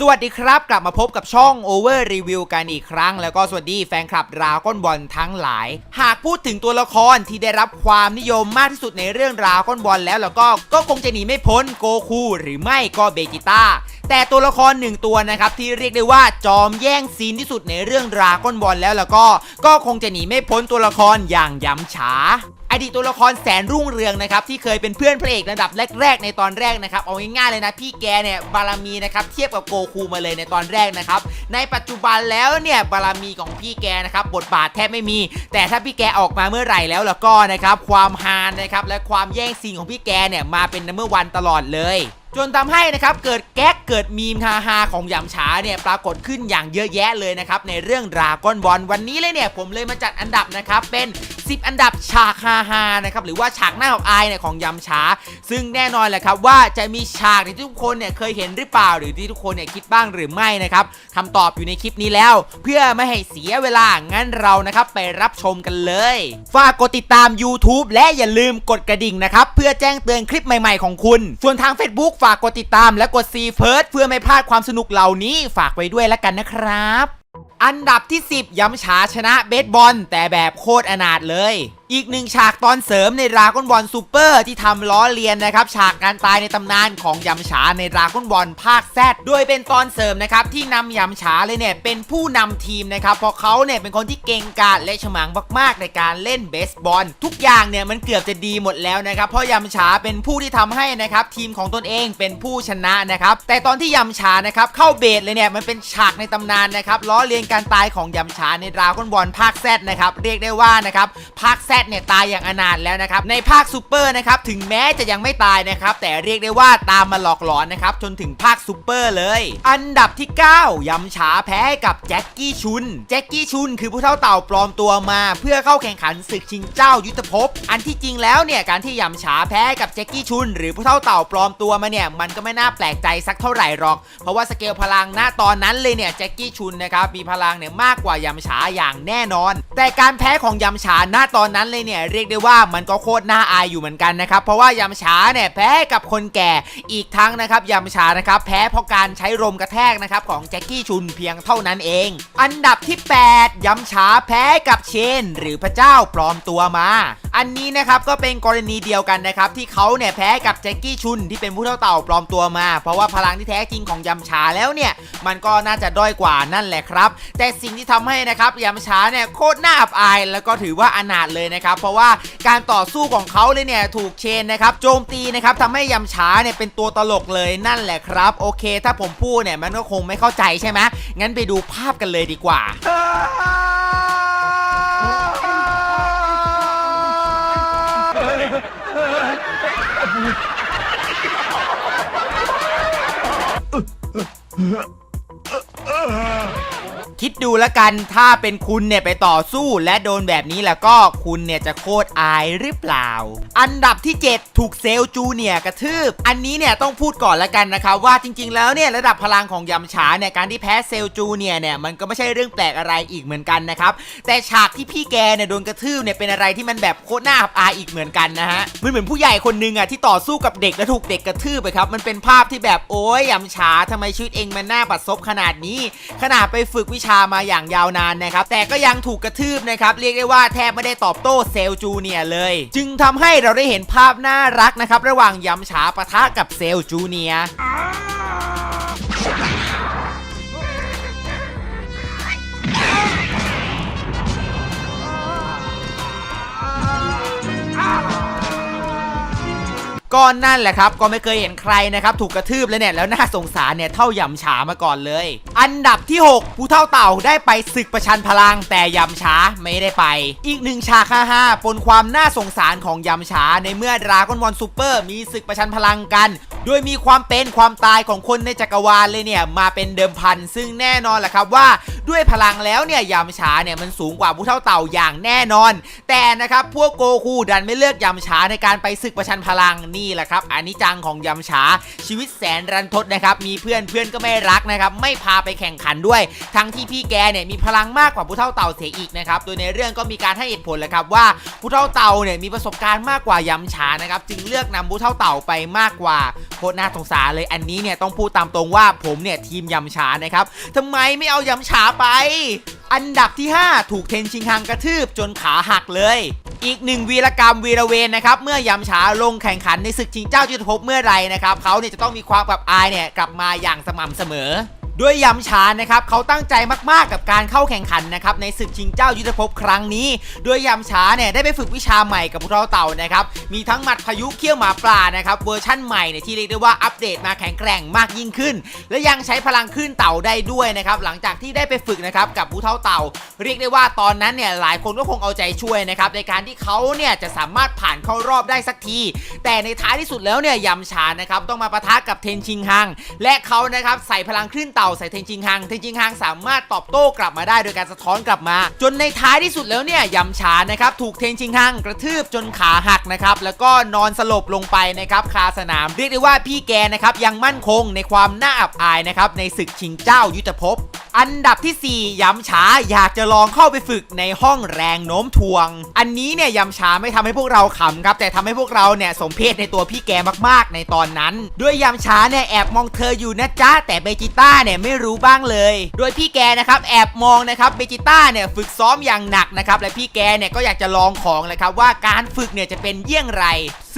สวัสดีครับ กลับมาพบกับช่อง Over Review กันอีกครั้ง แล้วก็สวัสดีแฟนคลับดราก้อนบอลทั้งหลาย หากพูดถึงตัวละครที่ได้รับความนิยมมากที่สุดในเรื่องดราก้อนบอลแล้วแล้วก็ก็คงจะหนีไม่พ้นโกคูหรือไม่ก็เบจิต้าแต่ตัวละครหนึ่งตัวนะครับที่เรียกได้ว่าจอมแย่งซีนที่สุดในเรื่องดราก้อนบอลแล้วแล้วก็ก็คงจะหนีไม่พ้นตัวละครอย่างยำฉา อดีตตัวละครแสนรุ่งเรืองนะครับที่เคยเป็นเพื่อนพระเอกระดับแรก ๆ ในตอนแรกนะครับเอาง่ายๆเลยนะพี่แกเนี่ยบารมีนะครับเทียบกับโกคูมาเลยในตอนแรกนะครับในปัจจุบันแล้วเนี่ยบารมีของพี่แกนะครับบทบาทแทบไม่มี แต่ถ้าพี่แกออกมาเมื่อไหร่แล้วแล้วก็นะครับความฮานนะครับและความแย่งซีนของพี่แกเนี่ยมาเป็นนัมเบอร์วันตลอดเลย จนทำให้นะครับเกิดแก๊กเกิดมีมฮาฮาของหยำฉาเนี่ยปรากฏขึ้นอย่างเยอะแยะเลยนะครับในเรื่องดราก้อนบอลวันนี้เลยเนี่ยผมเลยมาจัดอันดับนะครับเป็น 10 อันดับฉากฮาฮานะครับหรือว่าฉากหน้าของอายเนี่ยของยำฉาซึ่งแน่นอนแหละครับว่าจะมีฉากที่ทุกคนเนี่ยเคยเห็นหรือเปล่าหรือที่ทุกคนเนี่ยคิดบ้างหรือไม่นะครับคำตอบอยู่ในคลิปนี้แล้ว เพื่อไม่ให้เสียเวลางั้นเรานะครับไปรับชมกันเลย ฝากกดติดตาม YouTube และอย่าลืมกดกระดิ่งนะครับเพื่อแจ้งเตือนคลิปใหม่ ๆของคุณ ส่วนทาง Facebook ฝากกดติดตามและกดซีเฟิร์สเพื่อไม่พลาดความสนุกเหล่านี้ฝากไว้ด้วยแล้วกันนะครับ อันดับที่ 10ย้ำฉาชนะเบสบอลแต่แบบโคตรอนาถเลย อีกหนึ่งฉากตอนเสริมในดราก้อนบอลซูเปอร์ที่ทำล้อเลียนนะครับ ฉากการตายในตำนานของยำฉาในดราก้อนบอลภาคแซดโดยเป็นตอนเสริมนะครับที่นำยำฉาเลยเนี่ยเป็นผู้นำทีมนะครับเพราะเขาเนี่ยเป็นคนที่เก่งกาจและฉมังมากๆในการเล่นเบสบอลทุกอย่างเนี่ยมันเกือบจะดีหมดแล้วนะครับเพราะยำฉาเป็นผู้ที่ทำให้นะครับทีมของตนเองเป็นผู้ชนะนะครับแต่ตอนที่ยำฉานะครับเข้าเบสเลยเนี่ยมันเป็นฉากในตำนานนะครับล้อเลียนการตายของยำฉาในดราก้อนบอลภาคแซดนะครับเรียกได้ว่านะครับภาคแซดเนี่ยตายอย่างอนาถแล้วนะครับในภาคซูเปอร์นะครับถึงแม้จะยังไม่ตายนะครับแต่เรียกได้ว่าตามมาหลอกหลอนนะครับจนถึงภาคซูเปอร์เลย อันดับที่ 9ยำฉาแพ้กับแจ็คกี้ชุนแจ็คกี้ชุนคือผู้เท่าเต่าปลอมตัวมา เพื่อเข้าแข่งขันศึกชิงเจ้ายุทธภพอันที่จริงแล้วเนี่ยการที่ยำฉาแพ้กับแจ็คกี้ชุน หรือผู้เท่าเต่าปลอมตัวมาเนี่ยมันก็ไม่น่าแปลกใจสักเท่าไหร่หรอก เพราะว่าสเกลพลังณตอนนั้นเลยเนี่ยแจ็คกี้ชุนนะครับมีพลังเนี่ยมากกว่ายำฉาอย่างแน่นอน แต่การแพ้ของยำฉาณตอนนั้นเลยเนี่ยเรียกได้ว่ามันก็โคตรน่าอายอยู่เหมือนกันนะครับ เพราะว่ายำฉาเนี่ยแพ้กับคนแก่อีกทั้งนะครับยำฉานะครับแพ้เพราะการใช้ลมกระแทกนะครับของแจ็คกี้ชุนเพียงเท่านั้นเอง อันดับที่ 8ยำฉาแพ้กับเชน หรือพระเจ้าปลอมตัวมา อันนี้นะครับก็เป็นกรณีเดียวกันนะครับที่เขาเนี่ยแพ้กับแจ็คกี้ชุนที่เป็นผู้เท่าเต่าปลอมตัวมา เพราะว่าพลังที่แท้จริงของยำฉาแล้วเนี่ยมันก็น่าจะด้อยกว่านั่นแหละครับ แต่สิ่งที่ทำให้นะครับยำฉาเนี่ยโคตรน่าอับอาย แล้วก็ถือว่าอนาถเลยนะครับเพราะว่าการต่อสู้ของเขาเลยเนี่ยถูกเชนนะครับโจมตีนะครับทำให้ยำฉาเนี่ยเป็นตัวตลกเลยนั่นแหละครับ โอเค ถ้าผมพูดเนี่ยมันก็คงไม่เข้าใจใช่ไหมงั้นไปดูภาพกันเลยดีกว่า คิดดูแล้วกันถ้าเป็นคุณเนี่ยไปต่อสู้และโดนแบบนี้แล้วก็คุณเนี่ยจะโคตรอายหรือเปล่า อันดับที่ 7 ถูกเซลจูเนียกระทืบ อันนี้เนี่ยต้องพูดก่อนแล้วกันนะครับว่าจริง ๆ แล้วเนี่ยระดับพลังของยำฉาเนี่ยการที่แพ้เซลจูเนียเนี่ยมันก็ไม่ใช่เรื่องแปลกอะไรอีกเหมือนกันนะครับแต่ฉากที่พี่แกเนี่ยโดนกระทืบเนี่ยเป็นอะไรที่มันแบบโคตรน่าอับอายอีกเหมือนกันนะฮะมันเหมือนผู้ใหญ่คนหนึงอะที่ต่อสู้กับเด็กและถูกเด็กกระทืบไปครับมันเป็นภาพที่แบบโอ้ยยำฉาทำไมชีวิตเองมันน่าบัดซบขนาดนี้ ขนาดไปฝึกวิชามาอย่างยาวนานนะครับ แต่ก็ยังถูกกระทืบนะครับ เรียกได้ว่าแทบไม่ได้ตอบโต้เซลจูเนียเลย จึงทำให้เราได้เห็นภาพน่ารักนะครับ ระหว่างยำฉาปะทะกับเซลจูเนียร์ ก็นั่นแหละครับ ก็ไม่เคยเห็นใครนะครับ ถูกกระทืบเลยเนี่ย แล้วน่าสงสารเนี่ย เท่ายำฉามาก่อนเลย อันดับที่ 6 ผู้เท่าเต่าได้ไปศึกประชันพลัง แต่ยำช้าไม่ได้ไป อีกหนึ่งฉากฮ่าฮ่าปนความน่าสงสารของยำช้าในเมื่อดราก้อนวอลซูเปอร์มีศึกประชันพลังกัน โดยมีความเป็นความตายของคนในจักรวาลเลยเนี่ยมาเป็นเดิมพัน ซึ่งแน่นอนแหละครับว่าด้วยพลังแล้วเนี่ยยำช้าเนี่ยมันสูงกว่าผู้เท่าเต่าอย่างแน่นอน แต่นะครับพวกโกคูดันไม่เลือกยำช้าในการไปศึกประชันพลังนี่แหละครับอันนี้จังของยำช้าชีวิตแสนรันทดนะครับมีเพื่อนเพื่อนก็ไม่รักนะครับไม่พาไปแข่งขันด้วย ทั้งที่พี่แกเนี่ยมีพลังมากกว่าผู้เท่าเต่าเสียอีกนะครับโดยในเรื่องก็มีการให้เหตุผลแหละครับว่าผู้เท่าเต่าเนี่ยมีประสบการณ์มากกว่ายำช้านะครับจึงเลือกนำผู้เท่าเต่าไปมากกว่าโคตรน่าสงสารเลยอันนี้เนี่ยต้องพูดตามตรงว่าผมเนี่ยทีมยำชานะครับทำไมไม่เอายำช้าไป อันดับที่ 5 ถูกเทนชิงฮังกระทืบจนขาหักเลยอีกหนึ่งวีรกรรมวีรเวนนะครับเมื่อยำช้าลงแข่งขันในศึกชิงเจ้ายุทธภพเมื่อไรนะครับเขาเนี่ยจะต้องมีความแบบอายเนี่ยกลับมาอย่างสม่ำเสมอ ด้วยยำช้านะครับเขาตั้งใจมากๆกับการเข้าแข่งขันนะครับในศึกชิงเจ้ายุทธภพครั้งนี้ ด้วยยำช้าเนี่ยได้ไปฝึกวิชาใหม่กับพวกเราเต่านะครับมีทั้งหมัดพายุเขี้ยวหมาปลานะครับเวอร์ชั่นใหม่เนี่ยที่เรียกได้ว่าอัปเดตมาแข็งแกร่งมากยิ่งขึ้น และยังใช้พลังขึ้นเต่าได้ด้วยนะครับหลังจากที่ได้ไปฝึกนะครับกับผู้เท่าเต่า เรียกได้ว่าตอนนั้นเนี่ยหลายคนก็คงเอาใจช่วยนะครับในการที่เขาเนี่ยจะสามารถผ่านเข้ารอบได้สักที แต่ในท้ายที่สุดแล้วเนี่ยยำชานะครับต้องมาปะทะกับเทนชิงฮังและเขานะครับใส่พลังคลื่นเต่าใส่เทนชิงฮัง เทนชิงฮังสามารถตอบโต้กลับมาได้โดยการสะท้อนกลับมา จนในท้ายที่สุดแล้วเนี่ยยำชานะครับถูกเทนชิงฮังกระทืบจนขาหักนะครับแล้วก็นอนสลบลงไปนะครับคาสนามเรียกได้ว่าพี่แกนะครับยังมั่นคงในความน่าอับอายนะครับในศึกชิงเจ้ายุทธภพอันดับที่ 4ย้ำช้าอยากจะลองเข้าไปฝึกในห้องแรงโน้มถ่วง อันนี้เนี่ยย้ำช้าไม่ทำให้พวกเราขำครับ แต่ทำให้พวกเราเนี่ยสมเพชในตัวพี่แกมากๆ ในตอนนั้น ด้วยย้ำช้าเนี่ยแอบมองเธออยู่นะจ๊ะแต่เบจิต้าเนี่ยไม่รู้บ้างเลย โดยพี่แกนะครับแอบมองนะครับเบจิต้าเนี่ยฝึกซ้อมอย่างหนักนะครับและพี่แกเนี่ยก็อยากจะลองของเลยครับว่าการฝึกเนี่ยจะเป็นเยี่ยงไร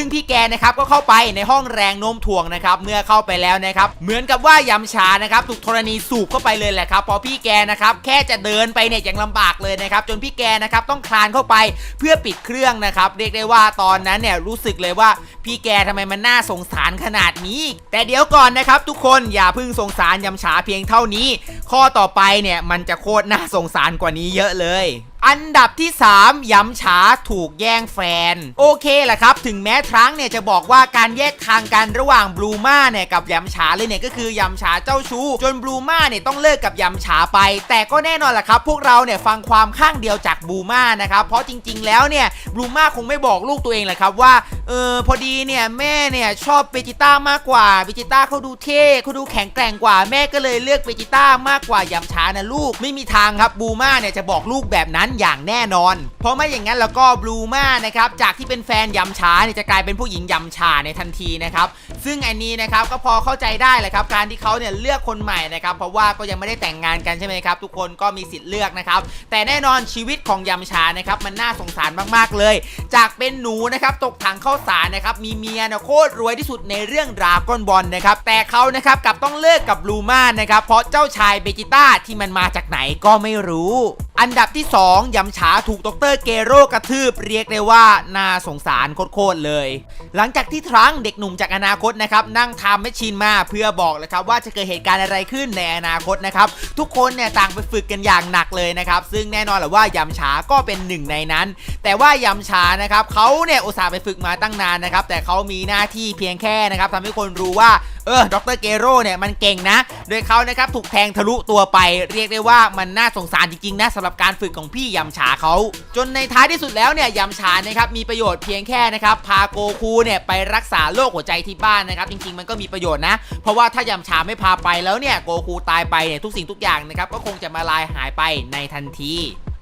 ซึ่งพี่แกนะครับก็เข้าไปในห้องแรงโน้มถ่วงนะครับเมื่อเข้าไปแล้วนะครับเหมือนกับว่ายำชานะครับถูกธรณีสูบเข้าไปเลยแหละครับพอพี่แกนะครับแค่จะเดินไปเนี่ยยังลำบากเลยนะครับจนพี่แกนะครับต้องคลานเข้าไปเพื่อปิดเครื่องนะครับเรียกได้ว่าตอนนั้นเนี่ยรู้สึกเลยว่าพี่แกทำไมมันน่าสงสารขนาดนี้ แต่เดี๋ยวก่อนนะครับทุกคนอย่าเพิ่งสงสารยำชาเพียงเท่านี้ ข้อต่อไปเนี่ยมันจะโคตรน่าสงสารกว่านี้เยอะเลยอันดับที่ 3 ย้ำช้าถูกแย่งแฟน โอเคแหละครับ ถึงแม้ทรังเนี่ยจะบอกว่าการแยกทางกันระหว่างบลูมาเนี่ยกับยำช้าเลยเนี่ยก็คือยำช้าเจ้าชู้ จนบลูมาเนี่ยต้องเลิกกับยำช้าไป แต่ก็แน่นอนแหละครับ พวกเราเนี่ยฟังความข้างเดียวจากบลูมานะครับเพราะจริง ๆ แล้วเนี่ยบลูมาคงไม่บอกลูกตัวเองแหละครับว่า เออพอดีเนี่ยแม่เนี่ยชอบเบจิต้ามากกว่าเบจิต้าเขาดูเท่เขาดูแข็งแกร่งกว่าแม่ก็เลยเลือกเบจิต้ามากกว่ายำช้านะลูกไม่มีทางครับบลูมาเนี่ยจะบอกลูกแบบนั้นอย่างแน่นอน เพราะไม่อย่างนั้นแล้วก็บลูมานะครับจากที่เป็นแฟนยำช้าเนี่ยจะกลายเป็นผู้หญิงยำชาในทันทีนะครับซึ่งอันนี้นะครับก็พอเข้าใจได้แหละครับการที่เขาเนี่ยเลือกคนใหม่นะครับเพราะว่าก็ยังไม่ได้แต่งงานกันใช่ไหมครับทุกคนก็มีสิทธิ์เลือกนะครับแต่แน่นอนชีวิตของยำชานะครับมันน่าสงสารมากๆเลย จากเป็นหนูนะครับตกถังเข้าสารนะครับมีเมียนะโคตรรวยที่สุดในเรื่องดราก้อนบอลนะครับแต่เขานะครับกับต้องเลิกกับลูมานะครับเพราะเจ้าชายเบจิต้าที่มันมาจากไหนก็ไม่รู้ อันดับที่ 2ยำฉาถูกดรเกโรกระทืบเรียกได้ว่าน่าสงสารโคตรเลย หลังจากที่ทรังเด็กหนุ่มจากอนาคตนะครับนั่งทำแมชชีนมาเพื่อบอกเลยครับว่าจะเกิดเหตุการณ์อะไรขึ้นในอนาคตนะครับทุกคนเนี่ยต่างไปฝึกกันอย่างหนักเลยนะครับซึ่งแน่นอนแหละว่ายำฉาก็เป็นหนึ่งในนั้น แต่ว่ายำฉานะครับเขาเนี่ยอุตส่าห์ไปฝึกมาตั้งนานนะครับ แต่เขามีหน้าที่เพียงแค่นะครับทำให้คนรู้ว่าเออดรเกโร่เนี่ยมันเก่งนะ โดยเขานะครับถูกแทงทะลุตัวไป เรียกได้ว่ามันน่าสงสารจริงๆนะสำหรับการฝึกของพี่ยำฉาเขา จนในท้ายที่สุดแล้วเนี่ยยำฉานะครับมีประโยชน์เพียงแค่นะครับพาโกคูเนี่ยไปรักษาโรคหัวใจที่บ้านนะครับจริงๆ มันก็มีประโยชน์นะ เพราะว่าถ้ายำฉาไม่พาไปแล้วเนี่ยโกคูตายไปเนี่ยทุกสิ่งทุกอย่างนะครับก็คงจะมาลายหายไปในทันที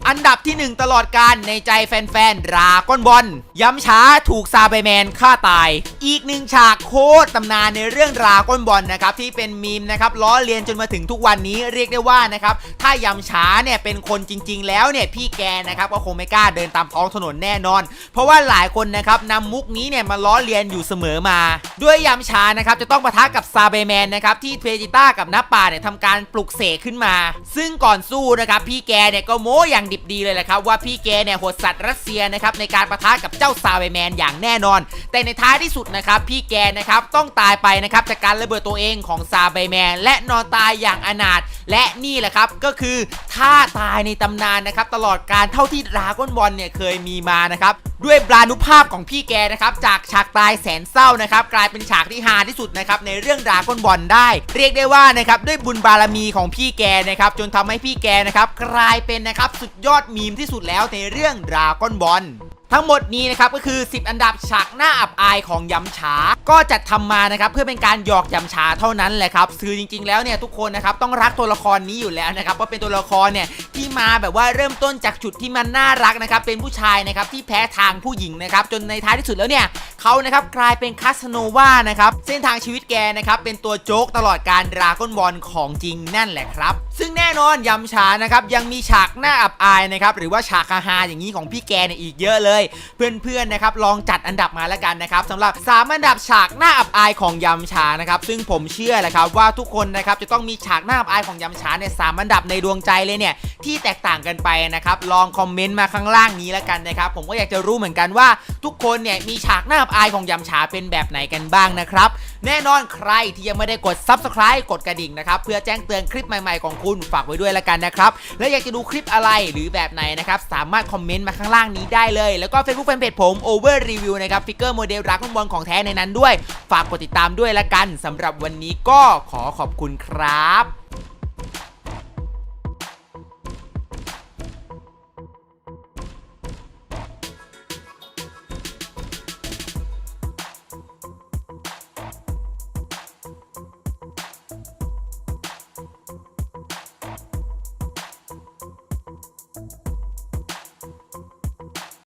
อันดับที่ 1 ตลอดการในใจแฟนๆราก้อนบอลย้ำช้าถูกซาเบแมนฆ่าตาย อีกหนึ่งฉากโคตรตำนานในเรื่องราก้อนบอลนะครับที่เป็นมีมนะครับล้อเลียนจนมาถึงทุกวันนี้เรียกได้ว่านะครับถ้ายำช้าเนี่ยเป็นคนจริง ๆ แล้วเนี่ยพี่แกนะครับก็คงไม่กล้าเดินตามท้องถนนแน่นอน เพราะว่าหลายคนนะครับนำมุกนี้เนี่ยมาล้อเลียนอยู่เสมอมา ด้วยยำช้านะครับจะต้องปะทะกับซาเบแมนนะครับที่เทจิต้ากับน้าป่าเนี่ยทำการปลุกเสกขึ้นมา ซึ่งก่อนสู้นะครับพี่แกเนี่ยก็โม้อย่างดิบดีเลยแหละครับว่าพี่แกเนี่ยโหดสัตว์รัสเซียนะครับในการประทะกับเจ้าซาเบแมนอย่างแน่นอน แต่ในท้ายที่สุดนะครับพี่แกนะครับต้องตายไปนะครับจากการระเบิดตัวเองของซาเบแมน และนอนตายอย่างอนาถและนี่แหละครับก็คือท่าตายในตำนานนะครับตลอดการเท่าที่ดราก้อนบอลเนี่ยเคยมีมานะครับด้วยปรานุภาพของพี่แกนะครับจากฉากตายแสนเศร้านะครับกลายเป็นฉากที่ฮาที่สุดนะครับในเรื่องดราก้อนบอลได้ เรียกได้ว่านะครับด้วยบุญบารมีของพี่แกนะครับจนทำให้พี่แกนะครับกลายเป็นนะครับสุดยยอดมีมที่สุดแล้วในเรื่องดราก้อนบอล ทั้งหมดนี้นะครับก็คือ 10 อันดับฉากหน้าอับอายของยำฉา ก็จัดทำมานะครับเพื่อเป็นการหยอกยำฉาเท่านั้นแหละครับคือจริง ๆ แล้วเนี่ยทุกคนนะครับต้องรักตัวละครนี้อยู่แล้วนะครับว่าเป็นตัวละครเนี่ยที่มาแบบว่าเริ่มต้นจากจุดที่มันน่ารักนะครับเป็นผู้ชายนะครับที่แพ้ทางผู้หญิงนะครับจนในท้ายที่สุดแล้วเนี่ยเขานะครับกลายเป็นคาสโนวานะครับเส้นทางชีวิตแกนะครับเป็นตัวโจ๊กตลอดการดราก้อนบอลของจริงนั่นแหละครับ ซึ่งแน่นอนยำฉานะครับยังมีฉากหน้าอับอายนะครับหรือว่าฉากฮาอย่างนี้ของพี่แกเนี่ยอีกเยอะเลยเพื่อนๆนะครับลองจัดอันดับมาแล้วกันนะครับสำหรับ 3 อันดับฉากหน้าอับอายของยำฉานะครับซึ่งผมเชื่อแหละครับว่าทุกคนนะครับจะต้องมีฉากหน้าอับอายของยำฉาเนี่ยสามอันดับในดวงใจเลยเนี่ยที่แตกต่างกันไปนะครับลองคอมเมนต์มาข้างล่างนี้แล้วกันนะครับผมก็อยากจะรู้เหมือนกันว่า ทุกคนเนี่ยมีฉากหน้าอับอายของยำฉาเป็นแบบไหนกันบ้างนะครับแน่นอนใครที่ยังไม่ได้กด subscribe กดกระดิ่งนะครับเพื่อแจ้งเตือนคลิปใหม่ๆของคุณฝากไว้ด้วยแล้วกันนะครับและอยากจะดูคลิปอะไรหรือแบบไหนนะครับสามารถคอมเมนต์มาข้างล่างนี้ได้เลยแล้วก็ Facebook Fanpage ผม Over Review นะครับฟิกเกอร์โมเดลรักฟุตบอลของแท้ในนั้นด้วย ฝากกดติดตามด้วยละกันสำหรับวันนี้ก็ขอขอบคุณครับ